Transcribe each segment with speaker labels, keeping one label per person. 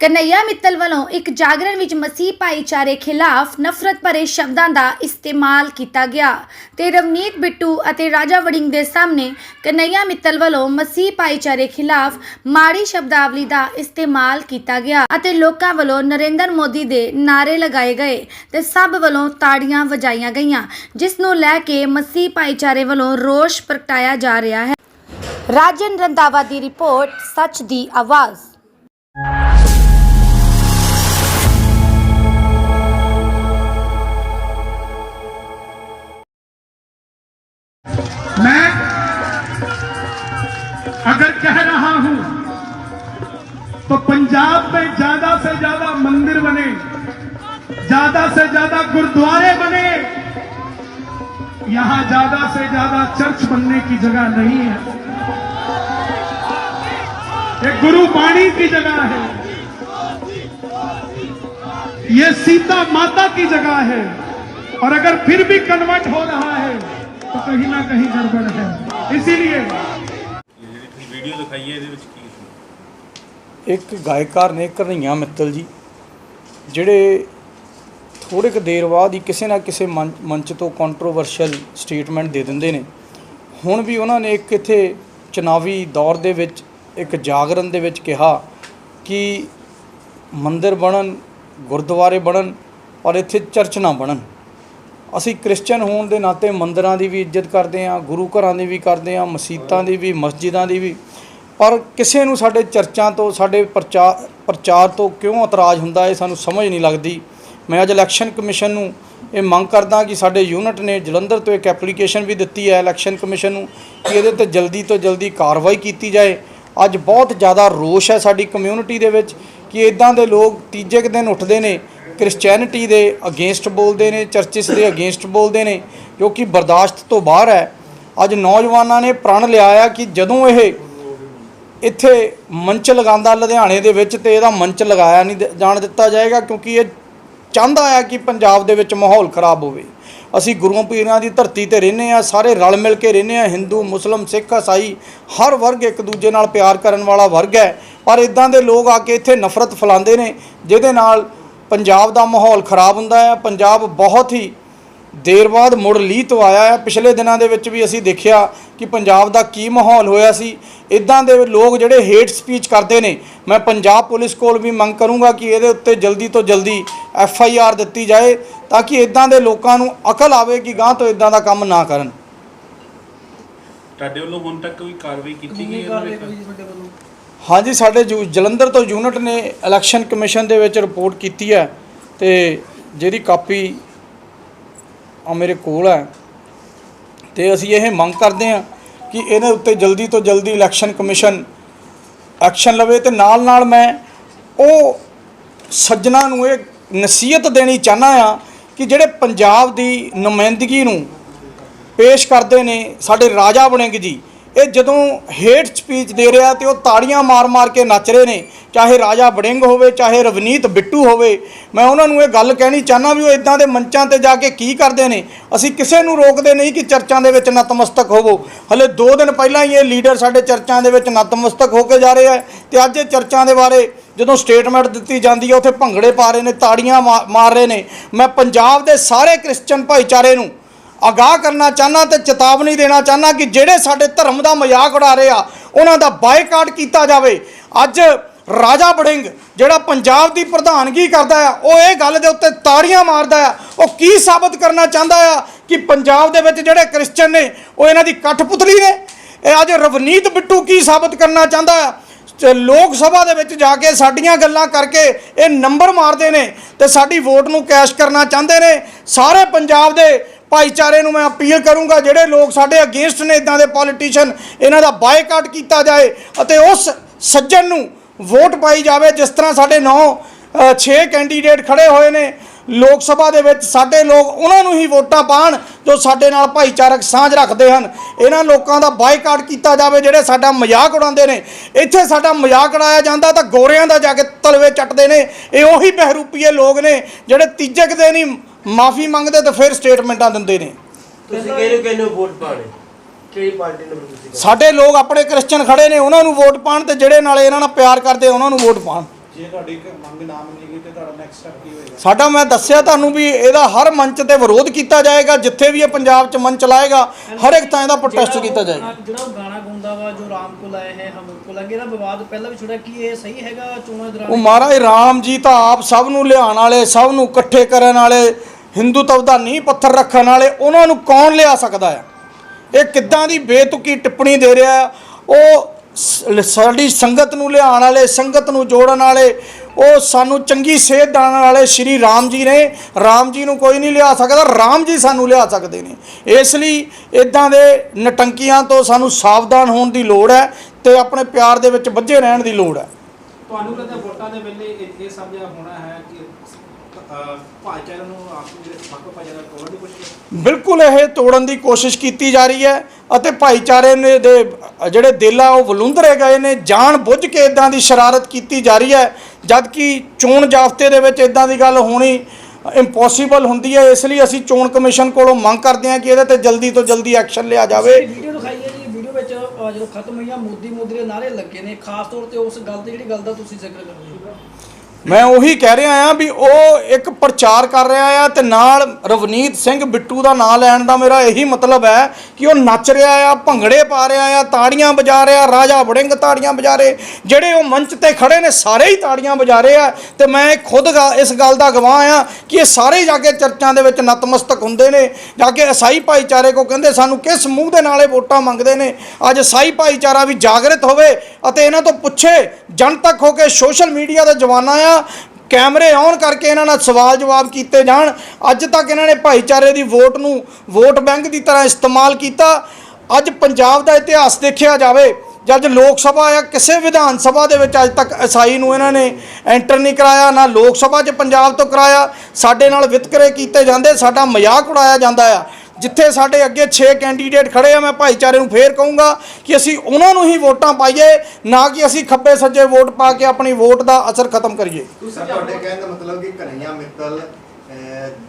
Speaker 1: ਕਨਈਆ ਮਿੱਤਲ ਵੱਲੋਂ ਇੱਕ ਜਾਗਰਣ ਵਿੱਚ ਮਸੀਹ ਭਾਈਚਾਰੇ ਖਿਲਾਫ ਨਫ਼ਰਤ ਭਰੇ ਸ਼ਬਦਾਂ ਦਾ ਇਸਤੇਮਾਲ ਕੀਤਾ ਗਿਆ ਤੇ ਰਵਨੀਤ ਬਿੱਟੂ ਅਤੇ ਰਾਜਾ ਵੜਿੰਗ ਦੇ ਸਾਹਮਣੇ ਕਨਈਆ ਮਿੱਤਲ ਵੱਲੋਂ ਮਸੀਹ ਭਾਈਚਾਰੇ ਖਿਲਾਫ ਮਾੜੀ ਸ਼ਬਦਾਵਲੀ ਦਾ ਇਸਤੇਮਾਲ ਕੀਤਾ ਗਿਆ ਅਤੇ ਲੋਕਾਂ ਵੱਲੋਂ ਨਰਿੰਦਰ ਮੋਦੀ ਦੇ ਨਾਰੇ ਲਗਾਏ ਗਏ ਤੇ ਸਭ ਵੱਲੋਂ ਤਾੜੀਆਂ ਵਜਾਈਆਂ ਗਈਆਂ, ਜਿਸ ਨੂੰ ਲੈ ਕੇ ਮਸੀਹ ਭਾਈਚਾਰੇ ਵੱਲੋਂ ਰੋਸ਼ ਪ੍ਰਗਟਾਇਆ ਜਾ ਰਿਹਾ ਹੈ। ਰਾਜਨ ਰੰਦਾਵਾ ਦੀ ਰਿਪੋਰਟ, ਸੱਚ ਦੀ ਆਵਾਜ਼।
Speaker 2: ज़्यादा से ज़्यादा मंदिर बने, ज़्यादा से ज़्यादा गुरुद्वारे बने। यहाँ ज़्यादा से ज़्यादा चर्च बनने की जगह नहीं है। ये गुरु वाणी की जगह है। ये सीता माता की जगह है। और अगर फिर भी कन्वर्ट हो रहा है तो कहीं ना कहीं गड़बड़ है। इसीलिए
Speaker 3: वीडियो दिखाइए
Speaker 4: ਇੱਕ ਗਾਇਕਾਰ ਨੇ ਘਰਈਆਂ ਮਿੱਤਲ ਜੀ, ਜਿਹੜੇ ਥੋੜੇ ਕੁ ਦੇਰ ਬਾਅਦ ਹੀ ਕਿਸੇ ਨਾ ਕਿਸੇ ਮੰਚ ਤੋਂ ਕੰਟਰੋਵਰਸ਼ੀਅਲ ਸਟੇਟਮੈਂਟ ਦੇ ਦਿੰਦੇ ਨੇ। ਹੁਣ ਵੀ ਉਹਨਾਂ ਨੇ ਇੱਕ ਇੱਥੇ ਚੁਣਾਵੀ ਦੌਰ ਦੇ ਵਿੱਚ, ਇੱਕ ਜਾਗਰਣ ਦੇ ਵਿੱਚ ਕਿਹਾ ਕਿ ਮੰਦਿਰ ਬਣਨ, ਗੁਰਦੁਆਰੇ ਬਣਨ ਔਰ ਇੱਥੇ ਚਰਚ ਨਾ ਬਣਨ। ਅਸੀਂ ਕ੍ਰਿਸਚੀਅਨ ਹੋਣ ਦੇ ਨਾਤੇ ਮੰਦਰਾਂ ਦੀ ਵੀ ਇੱਜ਼ਤ ਕਰਦੇ ਹਾਂ, ਗੁਰੂ ਘਰਾਂ ਦੀ ਵੀ ਕਰਦੇ ਹਾਂ, ਮਸੀਤਾਂ ਦੀ ਵੀ, ਮਸਜਿਦਾਂ ਦੀ ਵੀ। ਪਰ ਕਿਸੇ ਨੂੰ ਸਾਡੇ ਚਰਚਾਂ ਤੋਂ, ਸਾਡੇ ਪ੍ਰਚਾਰ ਪ੍ਰਚਾਰ ਤੋਂ ਕਿਉਂ ਇਤਰਾਜ਼ ਹੁੰਦਾ ਹੈ ਸਾਨੂੰ ਸਮਝ ਨਹੀਂ ਲੱਗਦੀ। ਮੈਂ ਅੱਜ ਇਲੈਕਸ਼ਨ ਕਮਿਸ਼ਨ ਨੂੰ ਇਹ ਮੰਗ ਕਰਦਾ ਕਿ ਸਾਡੇ ਯੂਨਿਟ ਨੇ ਜਲੰਧਰ ਤੋਂ ਇੱਕ ਐਪਲੀਕੇਸ਼ਨ ਵੀ ਦਿੱਤੀ ਹੈ ਇਲੈਕਸ਼ਨ ਕਮਿਸ਼ਨ ਨੂੰ ਕਿ ਇਹਦੇ ਤੇ ਜਲਦੀ ਤੋਂ ਜਲਦੀ ਕਾਰਵਾਈ ਕੀਤੀ ਜਾਏ। ਅੱਜ ਬਹੁਤ ਜ਼ਿਆਦਾ ਰੋਸ਼ ਹੈ ਸਾਡੀ ਕਮਿਊਨਿਟੀ ਦੇ ਵਿੱਚ ਕਿ ਇਦਾਂ ਦੇ ਲੋਕ ਤੀਜੇ ਕੁ ਦਿਨ ਉੱਠਦੇ ਨੇ ਕ੍ਰਿਸਚੀਅਨਿਟੀ ਦੇ ਅਗੇਂਸਟ ਬੋਲਦੇ ਨੇ, ਚਰਚਿਸ ਦੇ ਅਗੇਂਸਟ ਬੋਲਦੇ ਨੇ, ਜੋ ਕਿ ਬਰਦਾਸ਼ਤ ਤੋਂ ਬਾਹਰ ਹੈ। ਅੱਜ ਨੌਜਵਾਨਾਂ ਨੇ ਪ੍ਰਣ ਲਿਆ ਆ ਕਿ ਜਦੋਂ ਇਹ ਇੱਥੇ ਮੰਚ ਲਗਾਉਂਦਾ ਲੁਧਿਆਣੇ ਦੇ ਵਿੱਚ ਤੇ ਇਹਦਾ ਮੰਚ ਲਗਾਇਆ ਨਹੀਂ ਜਾਣ ਦਿੱਤਾ ਜਾਏਗਾ ਕਿਉਂਕਿ ਇਹ ਚਾਹੁੰਦਾ ਆ ਕਿ ਪੰਜਾਬ ਦੇ ਵਿੱਚ ਮਾਹੌਲ ਖਰਾਬ ਹੋਵੇ। ਅਸੀਂ ਗੁਰੂਆਂ ਪੀਰਾਂ ਦੀ ਧਰਤੀ ਤੇ ਰਹਿੰਦੇ ਆ, ਸਾਰੇ ਰਲ ਮਿਲ ਕੇ ਰਹਿੰਦੇ ਆ, ਹਿੰਦੂ, ਮੁਸਲਮ, ਸਿੱਖ ਇਸਾਈ ਹਰ ਵਰਗ ਇੱਕ ਦੂਜੇ ਨਾਲ ਪਿਆਰ ਕਰਨ ਵਾਲਾ ਵਰਗ ਹੈ। ਪਰ ਇਦਾਂ ਦੇ ਲੋਕ ਆ ਕੇ ਇੱਥੇ ਨਫ਼ਰਤ ਫੈਲਾਉਂਦੇ ਨੇ, ਜਿਹਦੇ ਨਾਲ ਪੰਜਾਬ ਦਾ ਮਾਹੌਲ ਖਰਾਬ ਹੁੰਦਾ ਹੈ। ਪੰਜਾਬ ਬਹੁਤ ਹੀ ਦੇਰ ਬਾਅਦ ਮੁੜ ਲੀਹ ਤੋਂ ਆਇਆ ਹੈ। ਪਿਛਲੇ ਦਿਨਾਂ ਦੇ ਵਿੱਚ ਵੀ ਅਸੀਂ ਦੇਖਿਆ ਕਿ ਪੰਜਾਬ ਦਾ ਕੀ ਮਾਹੌਲ ਹੋਇਆ ਸੀ। ਇਦਾਂ ਦੇ ਲੋਕ ਜਿਹੜੇ ਹੇਟ ਸਪੀਚ ਕਰਦੇ ਨੇ ਮੈਂ ਪੰਜਾਬ ਪੁਲਿਸ ਕੋਲ ਵੀ ਮੰਗ ਕਰੂੰਗਾ ਕਿ ਇਹਦੇ ਉੱਤੇ ਜਲਦੀ ਤੋਂ ਜਲਦੀ ਐਫ ਆਈ ਆਰ ਦਿੱਤੀ ਜਾਏ ਤਾਂ ਕਿ ਇਦਾਂ ਦੇ ਲੋਕਾਂ ਨੂੰ ਅਕਲ ਆਵੇ ਕਿ ਗਾਂ ਤੋਂ ਇਦਾਂ ਦਾ ਕੰਮ ਨਾ ਕਰਨ।
Speaker 3: ਤੁਹਾਡੇ ਵੱਲੋਂ ਹੁਣ ਤੱਕ ਕੋਈ ਕਾਰਵਾਈ ਕੀਤੀ ਗਈ ਹੈ
Speaker 4: ਹਾਂਜੀ ਸਾਡੇ ਜਲੰਧਰ ਤੋਂ ਯੂਨਿਟ ਨੇ ਇਲੈਕਸ਼ਨ ਕਮਿਸ਼ਨ ਦੇ ਵਿੱਚ ਰਿਪੋਰਟ ਕੀਤੀ ਹੈ ਤੇ ਜਿਹਦੀ ਕਾਪੀ ਆ ਮੇਰੇ ਕੋਲ ਹੈ। ਤੇ ਅਸੀਂ ਇਹ ਮੰਗ ਕਰਦੇ ਹਾਂ ਕਿ ਇਹਦੇ ਉੱਤੇ ਜਲਦੀ ਤੋਂ ਜਲਦੀ ਇਲੈਕਸ਼ਨ ਕਮਿਸ਼ਨ ਐਕਸ਼ਨ ਲਵੇ ਤੇ ਨਾਲ ਨਾਲ ਮੈਂ ਉਹ ਸੱਜਣਾ ਨੂੰ ਇਹ ਨਸੀਹਤ ਦੇਣੀ ਚਾਹਨਾ ਆ ਕਿ ਜਿਹੜੇ ਪੰਜਾਬ ਦੀ ਨੁਮਾਇੰਦਗੀ ਨੂੰ ਪੇਸ਼ ਕਰਦੇ ਨੇ, ਸਾਡੇ ਰਾਜਾ ਵੜਿੰਗ ਜੀ ਇਹ ਜਦੋਂ ਹੇਟ ਸਪੀਚ ਦੇ ਰਿਹਾ ਤੇ ਉਹ ਤਾੜੀਆਂ ਮਾਰ-ਮਾਰ ਕੇ ਨੱਚ ਰਹੇ ਨੇ, ਚਾਹੇ ਰਾਜਾ ਬੜਿੰਗ ਹੋਵੇ, ਚਾਹੇ ਰਵਨੀਤ ਬਿੱਟੂ ਹੋਵੇ, ਮੈਂ ਉਹਨਾਂ ਨੂੰ ਇਹ ਗੱਲ ਕਹਿਣੀ ਚਾਹਨਾ ਵੀ ਉਹ ਇਦਾਂ ਦੇ ਮੰਚਾਂ ਤੇ ਜਾ ਕੇ ਕੀ ਕਰਦੇ ਨੇ? ਅਸੀਂ ਕਿਸੇ ਨੂੰ ਰੋਕਦੇ ਨਹੀਂ ਕਿ ਚਰਚਾਂ ਦੇ ਵਿੱਚ ਨਤਮਸਤਕ ਹੋਵੋ। ਹਲੇ 2 ਦਿਨ ਪਹਿਲਾਂ ਹੀ ਇਹ ਲੀਡਰ ਸਾਡੇ ਚਰਚਾਂ ਦੇ ਵਿੱਚ ਨਤਮਸਤਕ ਹੋ ਕੇ ਜਾ ਰਹੇ ਆ ਤੇ ਅੱਜ ਇਹ ਚਰਚਾਂ ਦੇ ਬਾਰੇ ਜਦੋਂ ਸਟੇਟਮੈਂਟ ਦਿੱਤੀ ਜਾਂਦੀ ਹੈ, ਉੱਥੇ ਭੰਗੜੇ ਪਾ ਰਹੇ ਨੇ, ਤਾੜੀਆਂ ਮਾ- ਮਾਰ ਰਹੇ ਨੇ। ਮੈਂ ਪੰਜਾਬ ਦੇ ਸਾਰੇ ਕ੍ਰਿਸਚੀਅਨ ਭਾਈਚਾਰੇ ਨੂੰ ਆਗਾਹ ਕਰਨਾ ਚਾਹਨਾ ਤੇ ਚੇਤਾਵਨੀ ਦੇਣਾ ਚਾਹਨਾ ਕਿ ਜਿਹੜੇ ਸਾਡੇ ਧਰਮ ਦਾ ਮਜ਼ਾਕ ਉਡਾ ਰਹੇ ਆ, ਉਹਨਾਂ ਦਾ ਬਾਈਕਾਟ ਕੀਤਾ ਜਾਵੇ। ਅੱਜ ਰਾਜਾ ਬੜਿੰਗ ਜਿਹੜਾ ਪੰਜਾਬ ਦੀ ਪ੍ਰਧਾਨਗੀ ਕਰਦਾ ਆ, ਉਹ ਇਹ ਗੱਲ ਦੇ ਉੱਤੇ ਤਾੜੀਆਂ ਮਾਰਦਾ ਆ। ਉਹ ਕੀ ਸਾਬਤ ਕਰਨਾ ਚਾਹੁੰਦਾ ਆ ਕਿ ਪੰਜਾਬ ਦੇ ਵਿੱਚ ਜਿਹੜੇ ਕ੍ਰਿਸਚੀਅਨ ਨੇ, ਉਹ ਇਹਨਾਂ ਦੀ ਕਠਪੁਤਲੀ ਨੇ? ਇਹ ਅੱਜ ਰਵਨੀਤ ਬਿੱਟੂ ਕੀ ਸਾਬਤ ਕਰਨਾ ਚਾਹੁੰਦਾ ਆ? ਲੋਕ ਸਭਾ ਦੇ ਵਿੱਚ ਜਾ ਕੇ ਸਾਡੀਆਂ ਗੱਲਾਂ ਕਰਕੇ ਇਹ ਨੰਬਰ ਮਾਰਦੇ ਨੇ ਤੇ ਸਾਡੀ ਵੋਟ ਨੂੰ ਕੈਸ਼ ਕਰਨਾ ਚਾਹੁੰਦੇ ਨੇ। ਸਾਰੇ ਪੰਜਾਬ ਦੇ ਭਾਈਚਾਰੇ ਨੂੰ ਮੈਂ ਅਪੀਲ ਕਰੂੰਗਾ ਜਿਹੜੇ ਲੋਕ ਸਾਡੇ ਅਗੇਂਸਟ ਨੇ ਇਦਾਂ ਦੇ ਪੋਲੀਟੀਸ਼ੀਅਨ ਇਹਨਾਂ ਦਾ ਬਾਈਕਾਟ ਕੀਤਾ ਜਾਏ ਅਤੇ ਉਸ ਸੱਜਣ ਨੂੰ ਵੋਟ ਪਾਈ ਜਾਵੇ ਜਿਸ ਤਰ੍ਹਾਂ ਸਾਡੇ 9 6 ਕੈਂਡੀਡੇਟ ਖੜੇ ਹੋਏ ਨੇ। ਲੋਕ ਸਭਾ ਦੇ ਵਿੱਚ ਸਾਡੇ ਲੋਕ ਉਹਨਾਂ ਨੂੰ ਹੀ ਵੋਟਾਂ ਪਾਣ ਜੋ ਸਾਡੇ ਨਾਲ ਭਾਈਚਾਰਕ ਸਾਂਝ ਰੱਖਦੇ ਹਨ। ਇਹਨਾਂ ਲੋਕਾਂ ਦਾ ਬਾਈਕਾਟ ਕੀਤਾ ਜਾਵੇ ਜਿਹੜੇ ਸਾਡਾ ਮਜ਼ਾਕ ਉਡਾਉਂਦੇ ਨੇ। ਇੱਥੇ ਸਾਡਾ ਮਜ਼ਾਕ ਉਡਾਇਆ ਜਾਂਦਾ ਤਾਂ ਗੋਰਿਆਂ ਦਾ ਜਾ ਕੇ ਤਲਵੇ ਚੱਟਦੇ ਨੇ। ਇਹ ਉਹੀ ਬਹਿਰੂਪੀਏ ਲੋਕ ਨੇ ਜਿਹੜੇ ਤੀਜੇ ਕੁ ਦਿਨ ਹੀ ਮਾਫੀ ਮੰਗਦੇ ਤੇ ਫਿਰ ਸਟੇਟਮੈਂਟਾਂ ਦਿੰਦੇ ਨੇ।
Speaker 5: ਤੁਸੀਂ ਕਿਹਨੂੰ ਕਿਹਨੂੰ ਵੋਟ ਪਾਣੇ ਕਿਹੜੀ ਪਾਰਟੀ ਨੂੰ ਤੁਸੀਂ
Speaker 4: ਸਾਡੇ ਲੋਕ ਆਪਣੇ ਕ੍ਰਿਸਚੀਅਨ ਖੜੇ ਨੇ ਉਹਨਾਂ ਨੂੰ ਵੋਟ ਪਾਣ ਤੇ ਜਿਹੜੇ ਨਾਲ ਇਹਨਾਂ ਨਾਲ ਪਿਆਰ ਕਰਦੇ ਉਹਨਾਂ ਨੂੰ ਵੋਟ ਪਾਣ
Speaker 6: ਜੇ ਤੁਹਾਡੀ ਇੱਕ ਮੰਗ ਨਾ ਮੰਨੀ ਗਈ ਤੇ ਤੁਹਾਡਾ ਨੈਕਸਟ ਸਟੈਪ ਕੀ ਹੋਏਗਾ?
Speaker 4: ਸਾਡਾ ਮੈਂ ਦੱਸਿਆ ਤੁਹਾਨੂੰ ਵੀ ਇਹਦਾ ਹਰ ਮੰਚ ਤੇ ਵਿਰੋਧ ਕੀਤਾ ਜਾਏਗਾ ਜਿੱਥੇ ਵੀ ਇਹ ਪੰਜਾਬ 'ਚ ਮੰਚ ਲਾਏਗਾ ਹਰ ਇੱਕ ਥਾਂ ਦਾ ਪ੍ਰੋਟੈਸਟ ਕੀਤਾ ਜਾਏਗਾ।
Speaker 7: ਜਿਹੜਾ ਉਹ ਗਾਣਾ ਗਾਉਂਦਾ ਵਾ ਜੋ ਰਾਮ ਕੋਲ ਆਏ ਹੈ ਹਮ ਕੋਲ ਆਏ ਇਹਦਾ ਵਿਵਾਦ ਪਹਿਲਾਂ ਵੀ ਛੁੜਿਆ ਕਿ ਇਹ ਸਹੀ ਹੈਗਾ ਚੋਣਾਂ ਦੌਰਾਨ?
Speaker 4: ਉਹ ਮਹਾਰਾਜ ਰਾਮ ਜੀ ਤਾਂ ਆਪ ਸਭ ਨੂੰ ਲਿਆਉਣ ਵਾਲੇ ਸਭ ਨੂੰ ਇਕੱਠੇ ਕਰਨ ਵਾਲੇ ਹਿੰਦੂਤਵ ਦਾ ਨੀਂਹ ਪੱਥਰ ਰੱਖਣ ਵਾਲੇ ਉਹਨਾਂ ਨੂੰ ਕੌਣ ਲਿਆ ਸਕਦਾ ਹੈ? ਇਹ ਕਿੱਦਾਂ ਦੀ ਬੇਤੁਕੀ ਟਿੱਪਣੀ ਦੇ ਰਿਹਾ ਉਹ ਸਾਡੀ ਸੰਗਤ ਨੂੰ ਲਿਆਉਣ ਵਾਲੇ, ਸੰਗਤ ਨੂੰ ਜੋੜਨ ਵਾਲੇ, ਉਹ ਸਾਨੂੰ ਚੰਗੀ ਸੇਧ ਦੇਣ ਵਾਲੇ ਸ਼੍ਰੀ ਰਾਮ ਜੀ ਨੇ। ਰਾਮ ਜੀ ਨੂੰ ਕੋਈ ਨਹੀਂ ਲਿਆ ਸਕਦਾ, ਰਾਮ ਜੀ ਸਾਨੂੰ ਲਿਆ ਸਕਦੇ ਨੇ। ਇਸ ਲਈ ਇਦਾਂ ਦੇ ਨਟੰਕੀਆਂ ਤੋਂ ਸਾਨੂੰ ਸਾਵਧਾਨ ਹੋਣ ਦੀ ਲੋੜ ਹੈ ਤੇ ਆਪਣੇ ਪਿਆਰ ਦੇ ਵਿੱਚ ਵੱਜੇ ਰਹਿਣ ਦੀ ਲੋੜ ਹੈ।
Speaker 6: ਤੁਹਾਨੂੰ ਲੱਗਦਾ ਵੋਟਾਂ ਦੇ ਵੇਲੇ ਇਹ ਇਹ ਹੋਣਾ ਹੈ ਕਿ ਭਾਈਚਾਰੇ ਨੂੰ ਆਪਸ ਜਿਹੜੇ ਸਮਾਕੋ ਭਾਈਚਾਰਾ ਤੋੜਨ ਦੀ ਕੋਸ਼ਿਸ਼
Speaker 4: ਬਿਲਕੁਲ ਇਹ ਤੋੜਨ ਦੀ ਕੋਸ਼ਿਸ਼ ਕੀਤੀ ਜਾ ਰਹੀ ਹੈ ਅਤੇ ਭਾਈਚਾਰੇ ਨੇ ਦੇ ਜਿਹੜੇ ਦਿਲ ਆ ਉਹ ਵਲੂੰਧਰੇ ਗਏ ਨੇ ਜਾਣ ਬੁੱਝ ਕੇ ਇਦਾਂ ਦੀ ਸ਼ਰਾਰਤ ਕੀਤੀ ਜਾ ਰਹੀ ਹੈ ਜਦ ਕਿ ਚੋਣ ਜਾਬਤੇ ਦੇ ਵਿੱਚ ਇਦਾਂ ਦੀ ਗੱਲ ਹੋਣੀ ਇੰਪੋਸੀਬਲ ਹੁੰਦੀ ਹੈ ਇਸ ਲਈ ਅਸੀਂ ਚੋਣ ਕਮਿਸ਼ਨ ਕੋਲੋਂ ਮੰਗ ਕਰਦੇ ਹਾਂ ਕਿ ਇਹਦੇ ਤੇ ਜਲਦੀ ਤੋਂ ਜਲਦੀ ਐਕਸ਼ਨ ਲਿਆ ਜਾਵੇ।
Speaker 7: ਵੀਡੀਓ ਦਿਖਾਈ ਹੈ ਜੀ ਵੀਡੀਓ ਵਿੱਚ ਜਦੋਂ ਖਤਮ ਹੋਈਆਂ ਮੋਦੀ ਮੋਦੀ ਦੇ ਨਾਰੇ ਲੱਗੇ ਨੇ ਖਾਸ ਤੌਰ ਤੇ ਉਸ ਗੱਲ ਤੇ ਜਿਹੜੀ ਗੱਲ ਦਾ ਤੁਸੀਂ ਜ਼ਿਕਰ ਕਰ ਰਹੇ ਹੋ।
Speaker 4: ਮੈਂ ਉਹੀ ਕਹਿ ਰਿਹਾ ਆ ਵੀ ਉਹ ਇੱਕ ਪ੍ਰਚਾਰ ਕਰ ਰਿਹਾ ਆ ਤੇ ਨਾਲ ਰਵਨੀਤ ਸਿੰਘ ਬਿੱਟੂ ਦਾ ਨਾਂ ਲੈਣ ਦਾ ਮੇਰਾ ਇਹੀ ਮਤਲਬ ਹੈ ਕਿ ਉਹ ਨੱਚ ਰਿਹਾ ਆ, ਭੰਗੜੇ ਪਾ ਰਿਹਾ ਆ, ਤਾੜੀਆਂ ਵਜਾ ਰਿਹਾ, ਰਾਜਾ ਵੜਿੰਗ ਤਾੜੀਆਂ ਵਜਾ ਰਹੇ। ਜਿਹੜੇ ਉਹ ਮੰਚ ਤੇ ਖੜੇ ਨੇ, ਸਾਰੇ ਹੀ ਤਾੜੀਆਂ ਵਜਾ ਰਹੇ ਆ ਤੇ ਮੈਂ ਖੁਦ ਗਾ- ਇਸ ਗੱਲ ਦਾ ਗਵਾਹ ਆ ਕਿ ਇਹ ਸਾਰੇ ਜਾ ਕੇ ਚਰਚਾਂ ਦੇ ਵਿੱਚ ਨਤਮਸਤਕ ਹੁੰਦੇ ਨੇ। ਜਾ ਕੇ ਈਸਾਈ ਭਾਈਚਾਰੇ ਕੋ ਕਹਿੰਦੇ ਸਾਨੂੰ ਕਿਸ ਮੂੰਹ ਦੇ ਨਾਲੇ ਵੋਟਾਂ ਮੰਗਦੇ ਨੇ। ਅੱਜ ਈਸਾਈ ਭਾਈਚਾਰਾ ਵੀ ਜਾਗਰਤ ਹੋਵੇ ਅਤੇ ਇਹਨਾਂ ਤੋਂ ਪੁੱਛੇ ਜਨਤਕ ਹੋ ਕੇ ਸੋਸ਼ਲ ਮੀਡੀਆ ਦਾ ਜਵਾਨਾ ਆ ਕੈਮਰੇ ਔਨ ਕਰਕੇ ਇਹਨਾਂ ਨਾਲ ਸਵਾਲ ਜਵਾਬ ਕੀਤੇ ਜਾਣ। ਅੱਜ ਤੱਕ ਇਹਨਾਂ ਨੇ ਭਾਈਚਾਰੇ ਦੀ ਵੋਟ ਨੂੰ ਵੋਟ ਬੈਂਕ ਦੀ ਤਰ੍ਹਾਂ ਇਸਤੇਮਾਲ ਕੀਤਾ। ਅੱਜ ਪੰਜਾਬ ਦਾ ਇਤਿਹਾਸ ਦੇਖਿਆ ਜਾਵੇ ਜਦ ਲੋਕ ਸਭਾ ਆ ਕਿਸੇ ਵਿਧਾਨ ਸਭਾ ਦੇ ਵਿੱਚ ਅੱਜ ਤੱਕ ਈਸਾਈ ਨੂੰ ਇਹਨਾਂ ਨੇ ਐਂਟਰ ਨਹੀਂ ਕਰਾਇਆ, ਨਾ ਲੋਕ ਸਭਾ 'ਚ ਪੰਜਾਬ ਤੋਂ ਕਰਾਇਆ। ਸਾਡੇ ਨਾਲ ਵਿਤਕਰੇ ਕੀਤੇ ਜਾਂਦੇ, ਸਾਡਾ ਮਜ਼ਾਕ ਉਡਾਇਆ ਜਾਂਦਾ ਆ। ਜਿੱਥੇ ਸਾਡੇ ਅੱਗੇ 6 ਕੈਂਡੀਡੇਟ ਖੜੇ ਆ, ਮੈਂ ਭਾਈਚਾਰੇ ਨੂੰ ਫੇਰ ਕਹੂੰਗਾ ਕਿ ਅਸੀਂ ਉਹਨਾਂ ਨੂੰ ਹੀ ਵੋਟਾਂ ਪਾਈਏ, ਨਾ ਕਿ ਅਸੀਂ ਖੱਬੇ ਸੱਜੇ ਵੋਟ ਪਾ ਕੇ ਆਪਣੀ ਵੋਟ ਦਾ ਅਸਰ ਖਤਮ ਕਰੀਏ।
Speaker 8: ਤੁਹਾਡੇ ਕਹਿਣ ਦਾ ਮਤਲਬ ਕਿ ਕਨਈਆ ਮਿੱਤਲ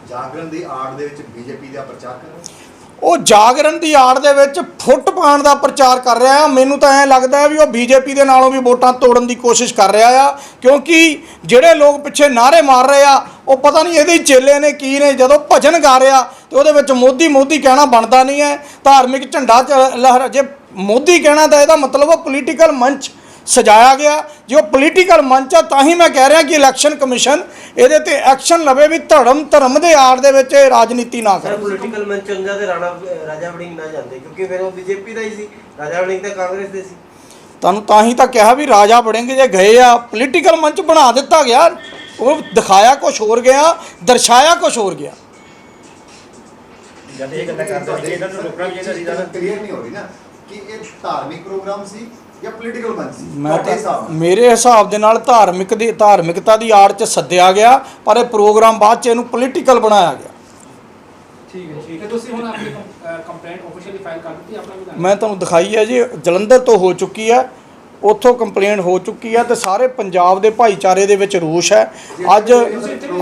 Speaker 8: ਜਾਗਰਣ ਦੀ ਆੜ ਦੇ ਵਿੱਚ ਬੀਜੇਪੀ ਦਾ ਪ੍ਰਚਾਰ ਕਰ ਰਹੇ
Speaker 4: ਉਹ ਜਾਗਰਣ ਦੀ ਆੜ ਦੇ ਵਿੱਚ ਫੁੱਟ ਪਾਉਣ ਦਾ ਪ੍ਰਚਾਰ ਕਰ ਰਿਹਾ ਆ। ਮੈਨੂੰ ਤਾਂ ਐਂ ਲੱਗਦਾ ਵੀ ਉਹ ਬੀਜੇਪੀ ਦੇ ਨਾਲੋਂ ਵੀ ਵੋਟਾਂ ਤੋੜਨ ਦੀ ਕੋਸ਼ਿਸ਼ ਕਰ ਰਿਹਾ ਆ। ਕਿਉਂਕਿ ਜਿਹੜੇ ਲੋਕ ਪਿੱਛੇ ਨਾਰੇ ਮਾਰ ਰਹੇ ਆ, ਉਹ ਪਤਾ ਨਹੀਂ ਇਹਦੇ ਚੇਲੇ ਨੇ, ਕੀ ਨੇ, ਜਦੋਂ ਭਜਨ ਗਾ ਰਿਹਾ ਤੇ ਉਹਦੇ ਵਿੱਚ ਮੋਦੀ ਮੋਦੀ ਕਹਿਣਾ ਬਣਦਾ ਨਹੀਂ ਹੈ। ਧਾਰਮਿਕ ਝੰਡਾ ਚ ਲਹਿਰਾ, ਜੇ ਮੋਦੀ ਕਹਿਣਾ ਤਾਂ ਇਹਦਾ ਮਤਲਬ ਉਹ ਪੋਲੀਟੀਕਲ ਮੰਚ ਸਜਾਇਆ ਗਿਆ। ਜੇ ਉਹ ਪੋਲੀਟੀਕਲ ਮੰਚ ਆ ਤਾਂ ਹੀ ਮੈਂ ਕਹਿ ਰਿਹਾ ਕਿ ਇਲੈਕਸ਼ਨ ਕਮਿਸ਼ਨ ਇਹਦੇ ਤੇ ਐਕਸ਼ਨ ਲਵੇ ਵੀ ਧਰਮ ਧਰਮ ਦੇ ਆੜ ਦੇ ਵਿੱਚ ਇਹ ਰਾਜਨੀਤੀ ਨਾ ਕਰੇ।
Speaker 5: ਪੋਲੀਟੀਕਲ ਮੰਚ ਹੁੰਦਾ ਤੇ ਰਾਣਾ ਰਾਜਾ ਵੜਿੰਗ ਨਾ ਜਾਂਦੇ ਕਿਉਂਕਿ ਫਿਰ ਉਹ ਬੀਜੇਪੀ ਦਾ ਹੀ ਸੀ ਰਾਜਾ ਵੜਿੰਗ ਤਾਂ ਕਾਂਗਰਸ ਦੇ ਸੀ।
Speaker 4: ਤੁਹਾਨੂੰ ਤਾਂ ਹੀ ਤਾਂ ਕਿਹਾ ਵੀ ਰਾਜਾ ਬੜਿੰਗ ਜੇ ਗਏ ਆ ਪੋਲੀਟੀਕਲ ਮੰਚ ਬਣਾ ਦਿੱਤਾ ਗਿਆ ਉਹ ਦਿਖਾਇਆ ਕੁਝ ਹੋਰ ਗਿਆ ਦਰਸਾਇਆ ਕੁਝ ਹੋਰ ਗਿਆ।
Speaker 3: ਜਦ ਇਹ ਗੱਲਾਂ ਕਰਦੇ ਇਹਨਾਂ ਨੂੰ ਰੋਕਣਾ ਚਾਹੀਦਾ ਸੀ ਜ਼ਿਆਦਾ
Speaker 8: ਕਲੀਅਰ ਨਹੀਂ ਹੋ ਰਹੀ ਨਾ ਕਿ ਇਹ ਧਾਰਮਿਕ ਪ੍ਰੋਗਰਾਮ ਸੀ ਜਾਂ ਪੋਲੀਟੀਕਲ ਸੀ?
Speaker 4: ਮੈਂ
Speaker 8: ਤੁਹਾਡੇ ਹਿਸਾਬ
Speaker 4: ਤਾਂ
Speaker 8: ਨਾਲ?
Speaker 4: ਮੇਰੇ ਹਿਸਾਬ ਦੇ ਨਾਲ ਧਾਰਮਿਕ ਦੀ ਧਾਰਮਿਕਤਾ ਦੀ ਆੜ 'ਚ ਸੱਦਿਆ ਗਿਆ ਪਰ ਇਹ ਪ੍ਰੋਗਰਾਮ ਬਾਅਦ 'ਚ ਇਹਨੂੰ ਪੋਲੀਟੀਕਲ ਬਣਾਇਆ ਗਿਆ।
Speaker 6: ਠੀਕ ਹੈ ਠੀਕ ਹੈ। ਤੁਸੀਂ ਹੁਣ ਆਪਣੀ ਕੰਪਲੇਂਟ ਆਫੀਸ਼ੀਅਲੀ ਫਾਈਲ ਕਰ ਦਿੱਤੀ ਆਪਣਾ ਵਿਧਾਨ
Speaker 4: ਮੈਂ ਤੁਹਾਨੂੰ ਦਿਖਾਈ ਹੈ ਜੀ ਜਲੰਧਰ ਤੋਂ ਹੋ ਚੁੱਕੀ ਹੈ। ਉੱਥੋਂ ਕੰਪਲੇਂਟ ਹੋ ਚੁੱਕੀ ਹੈ ਤੇ ਸਾਰੇ ਪੰਜਾਬ ਦੇ ਭਾਈਚਾਰੇ ਦੇ ਵਿੱਚ ਰੋਸ਼ ਹੈ। ਅੱਜ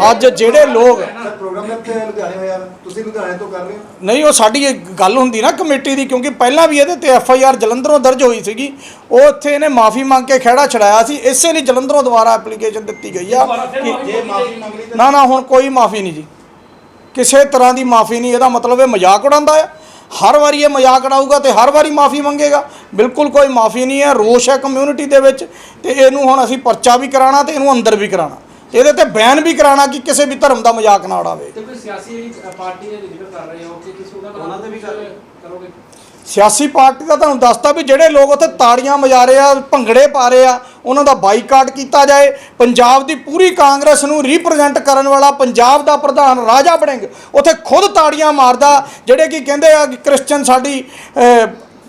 Speaker 4: ਅੱਜ ਜਿਹੜੇ ਲੋਕ
Speaker 8: ਸਰ ਪ੍ਰੋਗਰਾਮ ਇੱਥੇ ਲੁਧਿਆਣੇ ਹੋਇਆ। ਤੁਸੀਂ ਲੁਧਿਆਣੇ ਤੋਂ ਕਰ ਰਹੇ ਹੋ?
Speaker 4: ਨਹੀਂ ਉਹ ਸਾਡੀ ਇਹ ਗੱਲ ਹੁੰਦੀ ਨਾ ਕਮੇਟੀ ਦੀ ਕਿਉਂਕਿ ਪਹਿਲਾਂ ਵੀ ਇਹਦੇ ਤੇ ਐਫ ਆਈ ਆਰ ਜਲੰਧਰੋਂ ਦਰਜ ਹੋਈ ਸੀਗੀ। ਉਹ ਇੱਥੇ ਇਹਨੇ ਮਾਫੀ ਮੰਗ ਕੇ ਖਹਿੜਾ ਛੜਾਇਆ ਸੀ। ਇਸੇ ਲਈ ਜਲੰਧਰੋਂ ਦੁਬਾਰਾ ਐਪਲੀਕੇਸ਼ਨ ਦਿੱਤੀ ਗਈ ਆ ਕਿ
Speaker 6: ਜੇ ਮਾਫੀ ਮੰਗ ਲਈ
Speaker 4: ਨਾ ਨਾ ਹੁਣ ਕੋਈ ਮਾਫੀ ਨਹੀਂ ਜੀ। ਕਿਸੇ ਤਰ੍ਹਾਂ ਦੀ ਮਾਫੀ ਨਹੀਂ। ਇਹਦਾ ਮਤਲਬ ਇਹ ਮਜ਼ਾਕ ਉਡਾਉਂਦਾ ਹੈ ਹਰ ਵਾਰੀ ਇਹ ਮਜ਼ਾਕ ਉਡਾਊਗਾ ਤੇ ਹਰ ਵਾਰੀ ਮਾਫੀ ਮੰਗੇਗਾ। ਬਿਲਕੁਲ ਕੋਈ ਮਾਫੀ ਨਹੀਂ ਹੈ ਰੋਸ਼ ਹੈ ਕਮਿਊਨਿਟੀ ਦੇ ਵਿੱਚ ਤੇ ਇਹਨੂੰ ਹੁਣ ਅਸੀਂ ਪਰਚਾ ਵੀ ਕਰਾਣਾ ਤੇ ਇਹਨੂੰ ਅੰਦਰ ਵੀ ਕਰਾਣਾ ਇਹਦੇ ਤੇ ਬੈਨ ਵੀ ਕਰਾਣਾ ਕਿ ਕਿਸੇ ਵੀ ਧਰਮ ਦਾ ਮਜ਼ਾਕ ਨਾ ਉਡਾਵੇ।
Speaker 6: ਤੇ ਕੋਈ ਸਿਆਸੀ ਜਿਹੜੀ ਪਾਰਟੀ ਦੇ ਜ਼ਿਕਰ ਕਰ ਰਹੇ ਹੋ ਕਿ ਕਿਸੇ
Speaker 5: ਉਹਨਾਂ ਤੇ ਵੀ।
Speaker 6: ਕਰੋਗੇ?
Speaker 4: ਸਿਆਸੀ ਪਾਰਟੀ ਦਾ ਤੁਹਾਨੂੰ ਦੱਸਤਾ ਵੀ ਜਿਹੜੇ ਲੋਕ ਉੱਥੇ ਤਾੜੀਆਂ ਵਜਾ ਰਹੇ ਆ, ਭੰਗੜੇ ਪਾ ਰਹੇ ਆ, ਉਹਨਾਂ ਦਾ ਬਾਈਕਾਟ ਕੀਤਾ ਜਾਏ। ਪੰਜਾਬ ਦੀ ਪੂਰੀ ਕਾਂਗਰਸ ਨੂੰ ਰਿਪਰੈਜ਼ੈਂਟ ਕਰਨ ਵਾਲਾ ਪੰਜਾਬ ਦਾ ਪ੍ਰਧਾਨ ਰਾਜਾ ਵੜਿੰਗ ਉੱਥੇ ਖੁਦ ਤਾੜੀਆਂ ਮਾਰਦਾ, ਜਿਹੜੇ ਕੀ ਕਹਿੰਦੇ ਆ ਕਿ ਕ੍ਰਿਸਚਨ ਸਾਡੀ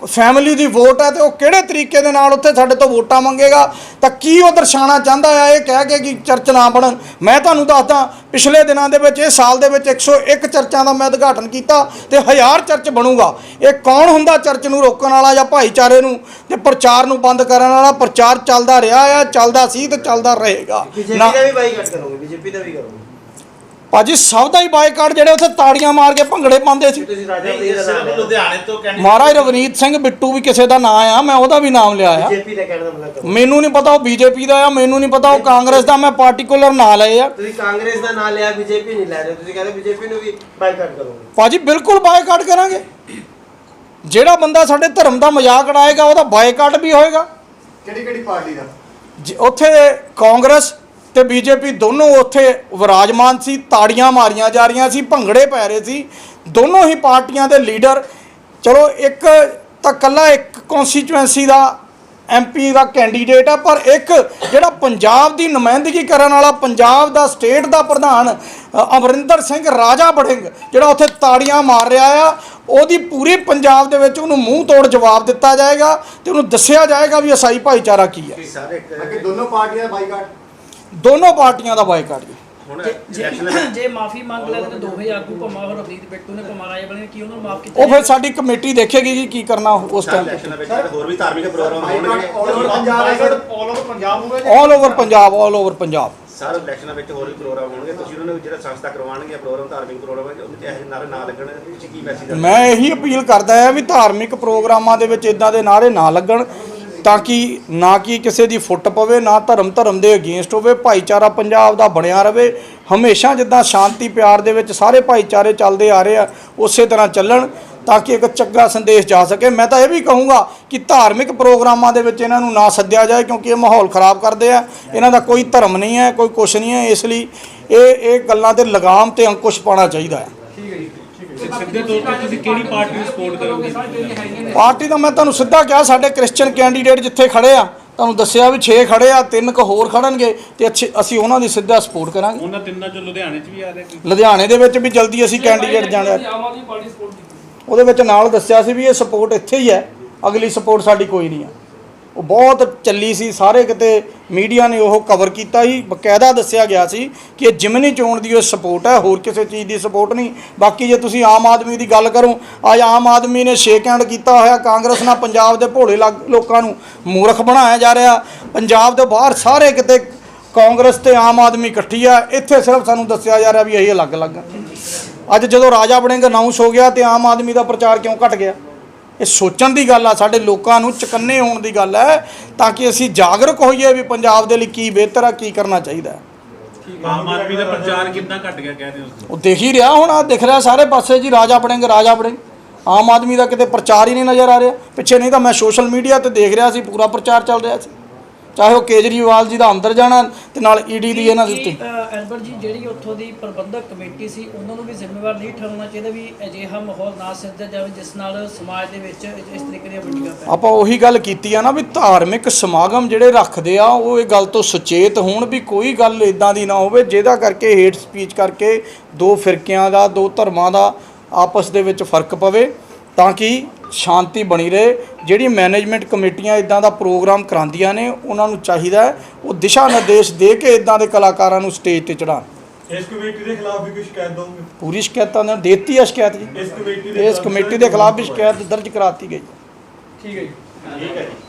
Speaker 4: ਫੈਮਿਲੀ ਦੀ ਵੋਟ ਹੈ ਤੇ ਉਹ ਕਿਹੜੇ ਤਰੀਕੇ ਦੇ ਨਾਲ ਉੱਥੇ ਸਾਡੇ ਤੋਂ ਵੋਟਾਂ ਮੰਗੇਗਾ? ਤਾਂ ਕੀ ਉਹ ਦਰਸਾਉਣਾ ਚਾਹੁੰਦਾ ਆ? ਇਹ ਕਹਿ ਕੇ ਕਿ ਚਰਚ ਨਾ ਬਣਨ। ਮੈਂ ਤੁਹਾਨੂੰ ਦੱਸਦਾ ਪਿਛਲੇ ਦਿਨਾਂ ਦੇ ਵਿੱਚ ਇਹ ਸਾਲ ਦੇ ਵਿੱਚ 101 ਚਰਚਾਂ ਦਾ ਮੈਂ ਉਦਘਾਟਨ ਕੀਤਾ ਤੇ ਹਜ਼ਾਰ ਚਰਚ ਬਣੂਗਾ। ਇਹ ਕੌਣ ਹੁੰਦਾ ਚਰਚ ਨੂੰ ਰੋਕਣ ਵਾਲਾ ਜਾਂ ਭਾਈਚਾਰੇ ਨੂੰ ਤੇ ਪ੍ਰਚਾਰ ਨੂੰ ਬੰਦ ਕਰਨ ਵਾਲਾ? ਪ੍ਰਚਾਰ ਚੱਲਦਾ ਰਿਹਾ ਆ ਚੱਲਦਾ ਸੀ ਤੇ ਚੱਲਦਾ ਰਹੇਗਾ।
Speaker 5: ਬੀਜੇਪੀ ਦਾ ਵੀ ਬਾਈਕਾਟ ਕਰੋਗੇ ਬੀਜੇਪੀ ਦਾ ਵੀ ਕਰੋਗੇ।
Speaker 4: ਭਾਜੀ ਸਭ ਦਾ ਹੀ ਬਾਈਕਾਟ ਜਿਹੜੇ ਉੱਥੇ ਤਾੜੀਆਂ ਮਾਰ ਕੇ ਭੰਗੜੇ ਪਾਉਂਦੇ ਸੀ।
Speaker 3: ਲੁਧਿਆਣੇ ਤੋਂ
Speaker 4: ਮਹਾਰਾਜ ਰਵਨੀਤ ਸਿੰਘ ਬਿੱਟੂ ਵੀ ਕਿਸੇ ਦਾ ਨਾਂ ਆ ਮੈਂ ਉਹਦਾ ਵੀ ਨਾਮ ਲਿਆ ਆ।
Speaker 5: ਬੀਜੇਪੀ ਦਾ ਕਹਿਣ ਦਾ ਮਤਲਬ ਕਰੋ
Speaker 4: ਮੈਨੂੰ ਨਹੀਂ ਪਤਾ ਉਹ ਬੀਜੇਪੀ ਦਾ ਆ ਮੈਨੂੰ ਨਹੀਂ ਪਤਾ ਉਹ ਕਾਂਗਰਸ ਦਾ ਮੈਂ ਪਾਰਟਿਕੂਲਰ ਨਾਂ ਲਏ ਆ।
Speaker 5: ਤੁਸੀਂ ਕਾਂਗਰਸ ਦਾ ਨਾਮ ਲਿਆ ਬੀਜੇਪੀ ਨਹੀਂ ਲੈ ਰਹੇ ਤੁਸੀਂ ਕਹਿੰਦੇ ਬੀਜੇਪੀ ਨੂੰ ਵੀ ਬਾਈਕਾਟ ਕਰੋਗੇ।
Speaker 4: ਭਾਜੀ ਬਿਲਕੁਲ ਬਾਈਕਾਟ ਕਰਾਂਗੇ। ਜਿਹੜਾ ਬੰਦਾ ਸਾਡੇ ਧਰਮ ਦਾ ਮਜ਼ਾਕ ਉਡਾਏਗਾ ਉਹਦਾ ਬਾਈਕਾਟ ਵੀ ਹੋਏਗਾ।
Speaker 8: ਕਿਹੜੀ ਕਿਹੜੀ ਪਾਰਟੀ ਦਾ?
Speaker 4: ਜ- ਉੱਥੇ ਕਾਂਗਰਸ ਤੇ ਬੀਜੇਪੀ ਦੋਨੋਂ ਉੱਥੇ ਵਿਰਾਜਮਾਨ ਸੀ, ਤਾੜੀਆਂ ਮਾਰੀਆਂ ਜਾ ਰਹੀਆਂ ਸੀ, ਭੰਗੜੇ ਪੈ ਰਹੇ ਸੀ। ਦੋਨੋਂ ਹੀ ਪਾਰਟੀਆਂ ਦੇ ਲੀਡਰ। ਚਲੋ, ਇੱਕ ਤਾਂ ਕੱਲਾ ਇੱਕ ਕਨਸਟੀਚੁਐਂਸੀ ਦਾ ਐਮਪੀ ਦਾ ਕੈਂਡੀਡੇਟ ਆ, ਪਰ ਇੱਕ ਜਿਹੜਾ ਪੰਜਾਬ ਦੀ ਨੁਮਾਇੰਦਗੀ ਕਰਨ ਵਾਲਾ, ਪੰਜਾਬ ਦਾ ਸਟੇਟ ਦਾ ਪ੍ਰਧਾਨ ਅਮਰਿੰਦਰ ਸਿੰਘ ਰਾਜਾ ਬੜਿੰਗ ਜਿਹੜਾ ਉੱਥੇ ਤਾੜੀਆਂ ਮਾਰ ਰਿਹਾ ਆ, ਉਹਦੀ ਪੂਰੀ ਪੰਜਾਬ ਦੇ ਵਿੱਚ ਉਹਨੂੰ ਮੂੰਹ ਤੋੜ ਜਵਾਬ ਦਿੱਤਾ ਜਾਏਗਾ ਤੇ ਉਹਨੂੰ ਦੱਸਿਆ ਜਾਏਗਾ ਵੀ ਅਸਾਈ ਭਾਈਚਾਰਾ ਕੀ ਹੈ।
Speaker 5: ਸਾਰੇ
Speaker 8: ਦੋਨੋਂ ਪਾਰਟੀਆਂ ਬਾਈਕਾਟ।
Speaker 4: ਦੋਨੋਂ ਪਾਰਟੀਆਂ ਦਾ ਬਾਈਕਾਟ ਜੀ।
Speaker 3: ਹੁਣ
Speaker 7: ਜੇ- ਮਾਫੀ ਮੰਗ ਲੈਣ ਤੇ ਦੋਵੇਂ ਆਗੂ ਭਮਾ ਰਵਨੀਤ ਬਿੱਟੂ ਨੇ ਭਮਾ ਰਾਜਾ ਕੀ ਉਹਨਾਂ ਨੂੰ ਮਾਫ ਕੀਤਾ
Speaker 4: ਉਹ ਫਿਰ ਸਾਡੀ ਕਮੇਟੀ ਦੇਖੇਗੀ ਜੀ ਕੀ ਕਰਨਾ ਉਸ ਟਾਈਮ
Speaker 3: ਇਲੈਕਸ਼ਨ ਵਿੱਚ ਹੋਰ ਵੀ ਧਾਰਮਿਕ ਪ੍ਰੋਗਰਾਮ ਹੋਣਗੇ
Speaker 8: all over Punjab
Speaker 6: all over Punjab ਹੋਵੇ
Speaker 4: all over Punjab all over Punjab.
Speaker 3: Sir ਇਲੈਕਸ਼ਨਾਂ ਵਿੱਚ ਹੋਰ ਵੀ ਪ੍ਰੋਗਰਾਮ ਹੋਣਗੇ ਤੁਸੀਂ ਉਹਨਾਂ ਨੂੰ ਜਿਹੜਾ ਸੰਸਥਾ ਕਰਵਾਉਣਗੇ ਪ੍ਰੋਗਰਾਮ ਧਾਰਮਿਕ ਪ੍ਰੋਗਰਾਮ ਹੈ ਉਹਦੇ ਚ ਇਹ ਨਾਰੇ ਨਾ ਲੱਗਣ ਤੁਸੀਂ ਕੀ ਮੈਸੇਜ
Speaker 4: ਮੈਂ ਇਹੀ ਅਪੀਲ ਕਰਦਾ ਹਾਂ ਵੀ ਧਾਰਮਿਕ ਪ੍ਰੋਗਰਾਮਾਂ ਦੇ ਵਿੱਚ ਇਦਾਂ ਦੇ ਨਾਰੇ ਨਾ ਲੱਗਣ ਤਾਂ ਕਿ ਨਾ ਕਿ ਕਿਸੇ ਦੀ ਫੁੱਟ ਪਵੇ, ਨਾ ਧਰਮ ਧਰਮ ਦੇ ਅਗੇਂਸਟ ਹੋਵੇ, ਭਾਈਚਾਰਾ ਪੰਜਾਬ ਦਾ ਬਣਿਆ ਰਵੇ। ਹਮੇਸ਼ਾ ਜਿੱਦਾਂ ਸ਼ਾਂਤੀ, ਪਿਆਰ ਦੇ ਵਿੱਚ ਸਾਰੇ ਭਾਈਚਾਰੇ ਚੱਲਦੇ ਆ ਰਹੇ ਆ, ਉਸੇ ਤਰ੍ਹਾਂ ਚੱਲਣ ਤਾਂ ਕਿ ਇੱਕ ਚੰਗਾ ਸੰਦੇਸ਼ ਜਾ ਸਕੇ। ਮੈਂ ਤਾਂ ਇਹ ਵੀ ਕਹੂੰਗਾ ਕਿ ਧਾਰਮਿਕ ਪ੍ਰੋਗਰਾਮਾਂ ਦੇ ਵਿੱਚ ਇਹਨਾਂ ਨੂੰ ਨਾ ਸੱਦਿਆ ਜਾਏ, ਕਿਉਂਕਿ ਇਹ ਮਾਹੌਲ ਖਰਾਬ ਕਰਦੇ ਆ। ਇਹਨਾਂ ਦਾ ਕੋਈ ਧਰਮ ਨਹੀਂ ਹੈ, ਕੋਈ ਕੁਛ ਨਹੀਂ ਹੈ, ਇਸ ਲਈ ਇਹ ਇਹ ਗੱਲਾਂ ਤੇ ਲਗਾਮ ਤੇ ਅੰਕੁਸ਼ ਪਾਉਣਾ ਚਾਹੀਦਾ ਹੈ।
Speaker 6: ਸਿੱਧੇ ਤੌਰ ਤੇ ਤੁਸੀਂ ਕਿਹੜੀ ਪਾਰਟੀ ਨੂੰ ਸਪੋਰਟ ਕਰੋਗੇ?
Speaker 4: ਪਾਰਟੀ ਦਾ ਮੈਂ ਤੁਹਾਨੂੰ ਸਿੱਧਾ ਕਿਹਾ ਸਾਡੇ ਕ੍ਰਿਸਚੀਅਨ ਕੈਂਡੀਡੇਟ ਜਿੱਥੇ ਖੜੇ ਆ ਤੁਹਾਨੂੰ ਦੱਸਿਆ ਵੀ 6 ਖੜੇ ਆ ਤਿੰਨ ਕੁ ਹੋਰ ਖੜਨਗੇ ਤੇ ਅੱਛੇ ਅਸੀਂ ਉਹਨਾਂ ਦੀ ਸਿੱਧਾ ਸਪੋਰਟ ਕਰਾਂਗੇ।
Speaker 6: ਉਹਨਾਂ ਤਿੰਨਾਂ ਚੋਂ ਲੁਧਿਆਣੇ 'ਚ ਵੀ ਆ ਰਹੇ
Speaker 4: ਲੁਧਿਆਣੇ ਦੇ ਵਿੱਚ ਵੀ ਜਲਦੀ ਅਸੀਂ ਕੈਂਡੀਡੇਟ ਜਾਣਾ। ਉਹਦੇ ਵਿੱਚ ਨਾਲ ਦੱਸਿਆ ਸੀ ਵੀ ਇਹ ਸਪੋਰਟ ਇੱਥੇ ਹੀ ਹੈ ਅਗਲੀ ਸਪੋਰਟ ਸਾਡੀ ਕੋਈ ਨਹੀਂ ਆ ਉਹ ਬਹੁਤ ਚੱਲੀ ਸੀ, ਸਾਰੇ ਕਿਤੇ ਮੀਡੀਆ ਨੇ ਉਹ ਕਵਰ ਕੀਤਾ ਸੀ। ਬਕਾਇਦਾ ਦੱਸਿਆ ਗਿਆ ਸੀ ਕਿ ਇਹ ਜਿਮਨੀ ਚੋਣ ਦੀ ਉਹ ਸਪੋਰਟ ਹੈ, ਹੋਰ ਕਿਸੇ ਚੀਜ਼ ਦੀ ਸਪੋਰਟ ਨਹੀਂ। ਬਾਕੀ ਜੇ ਤੁਸੀਂ ਆਮ ਆਦਮੀ ਦੀ ਗੱਲ ਕਰੋ, ਅੱਜ ਆਮ ਆਦਮੀ ਨੇ ਸ਼ੇਕ ਹੈਂਡ ਕੀਤਾ ਹੋਇਆ, ਕਾਂਗਰਸ ਨਾਲ ਪੰਜਾਬ ਦੇ ਭੋਲੇ ਲੱਗ- ਲੋਕਾਂ ਨੂੰ ਮੂਰਖ ਬਣਾਇਆ ਜਾ ਰਿਹਾ। ਪੰਜਾਬ ਦੇ ਬਾਹਰ ਸਾਰੇ ਕਿਤੇ ਕਾਂਗਰਸ ਤੇ ਆਮ ਆਦਮੀ ਇਕੱਠੀ ਆ। ਇੱਥੇ ਸਿਰਫ ਸਾਨੂੰ ਦੱਸਿਆ ਜਾ ਰਿਹਾ ਵੀ ਇਹ ਅਲੱਗ-ਅਲੱਗ ਅੱਜ ਜਦੋਂ ਰਾਜਾ ਬਣੇਗਾ ਅਨਾਉਂਸ ਹੋ ਗਿਆ ਤੇ ਆਮ ਆਦਮੀ ਦਾ ਪ੍ਰਚਾਰ ਕਿਉਂ ਘਟ ਗਿਆ? ਇਹ ਸੋਚਣ ਦੀ ਗੱਲ ਆ ਸਾਡੇ ਲੋਕਾਂ ਨੂੰ ਚਕੰਨੇ ਹੋਣ ਦੀ ਗੱਲ ਹੈ ਤਾਂ ਕਿ ਅਸੀਂ ਜਾਗਰੂਕ ਹੋਈਏ ਵੀ ਪੰਜਾਬ ਦੇ ਲਈ ਕੀ ਬਿਹਤਰ ਆ ਕੀ ਕਰਨਾ ਚਾਹੀਦਾ। ਹੈ
Speaker 6: ਆਮ ਆਦਮੀ ਦਾ ਪ੍ਰਚਾਰ ਕਿੰਨਾ ਘਟ ਗਿਆ ਕਹਿ ਰਹੇ ਹੋ
Speaker 4: ਉਹ ਦੇਖ ਹੀ ਰਿਹਾ ਹੁਣ ਆ ਦਿਖ ਰਿਹਾ ਸਾਰੇ ਪਾਸੇ ਜੀ ਰਾਜਾ ਬਣੇਗੇ ਰਾਜਾ ਬਣੇਗੇ ਆਮ ਆਦਮੀ ਦਾ ਕਿਤੇ ਪ੍ਰਚਾਰ ਹੀ ਨਹੀਂ ਨਜ਼ਰ ਆ ਰਿਹਾ। ਪਿੱਛੇ ਨਹੀਂ ਤਾਂ ਮੈਂ ਸੋਸ਼ਲ ਮੀਡੀਆ ਤੇ ਦੇਖ ਰਿਹਾ ਸੀ ਪੂਰਾ ਪ੍ਰਚਾਰ ਚੱਲ ਰਿਹਾ ਸੀ। ਚਾਹੇ ਉਹ ਕੇਜਰੀਵਾਲ ਜੀ ਦਾ ਅੰਦਰ ਜਾਣਾ ਤੇ ਨਾਲ ਈਡੀ ਦੀ ਇਹਨਾਂ ਦੇ ਉੱਤੇ।
Speaker 7: ਐਲਬਰਟ ਜੀ ਜਿਹੜੀ ਉੱਥੋਂ ਦੀ ਪ੍ਰਬੰਧਕ ਕਮੇਟੀ ਸੀ ਉਹਨਾਂ ਨੂੰ ਵੀ ਜ਼ਿੰਮੇਵਾਰ ਨਹੀਂ ਠਹਿਰਾਉਣਾ ਚਾਹੀਦਾ ਵੀ ਅਜਿਹਾ ਮਾਹੌਲ ਨਾ ਸਿਰਜਿਆ ਜਾਵੇ ਜਿਸ ਨਾਲ ਸਮਾਜ ਦੇ ਵਿੱਚ ਇਸ ਤਰੀਕੇ ਦੀਆਂ ਵੰਡੀਆਂ
Speaker 4: ਆਪਾਂ ਉਹੀ ਗੱਲ ਕੀਤੀ ਆ ਨਾ ਵੀ ਧਾਰਮਿਕ ਸਮਾਗਮ ਜਿਹੜੇ ਰੱਖਦੇ ਆ ਉਹ ਇਹ ਗੱਲ ਤੋਂ ਸੁਚੇਤ ਹੋਣ ਵੀ ਕੋਈ ਗੱਲ ਇਦਾਂ ਦੀ ਨਾ ਹੋਵੇ ਜਿਹਦਾ ਕਰਕੇ ਹੇਟ ਸਪੀਚ ਕਰਕੇ ਦੋ ਫਿਰਕਿਆਂ ਦਾ ਦੋ ਧਰਮਾਂ ਦਾ ਆਪਸ ਦੇ ਵਿੱਚ ਫ਼ਰਕ ਪਵੇ। ਤਾਂ ਕਿ ਸ਼ਾਂਤੀ ਬਣੀ ਰਹੇ। ਜਿਹੜੀ ਮੈਨੇਜਮੈਂਟ ਕਮੇਟੀਆਂ ਇਦਾਂ ਦਾ ਪ੍ਰੋਗਰਾਮ ਕਰਾਉਂਦੀਆਂ ਨੇ ਉਹਨਾਂ ਨੂੰ ਚਾਹੀਦਾ ਉਹ ਦਿਸ਼ਾ ਨਿਰਦੇਸ਼ ਦੇ ਕੇ ਇਦਾਂ ਦੇ ਕਲਾਕਾਰਾਂ ਨੂੰ ਸਟੇਜ ਤੇ ਚੜਾਉਣ
Speaker 2: ਇਸ ਕਮੇਟੀ ਦੇ ਖਿਲਾਫ ਵੀ ਕੋਈ ਸ਼ਿਕਾਇਤ ਦੋਗੇ
Speaker 4: ਪੂਰੀ ਸ਼ਿਕਾਇਤਾਂ ਨੇ ਦੇਤੀ ਆ ਸ਼ਿਕਾਇਤ ਜੀ।
Speaker 2: ਇਸ ਕਮੇਟੀ
Speaker 4: ਇਸ ਕਮੇਟੀ ਦੇ ਖਿਲਾਫ ਵੀ ਸ਼ਿਕਾਇਤ ਦਰਜ ਕਰਾਤੀ ਗਈ।
Speaker 2: ਠੀਕ ਹੈ ਜੀ।
Speaker 3: ਠੀਕ ਹੈ ਜੀ।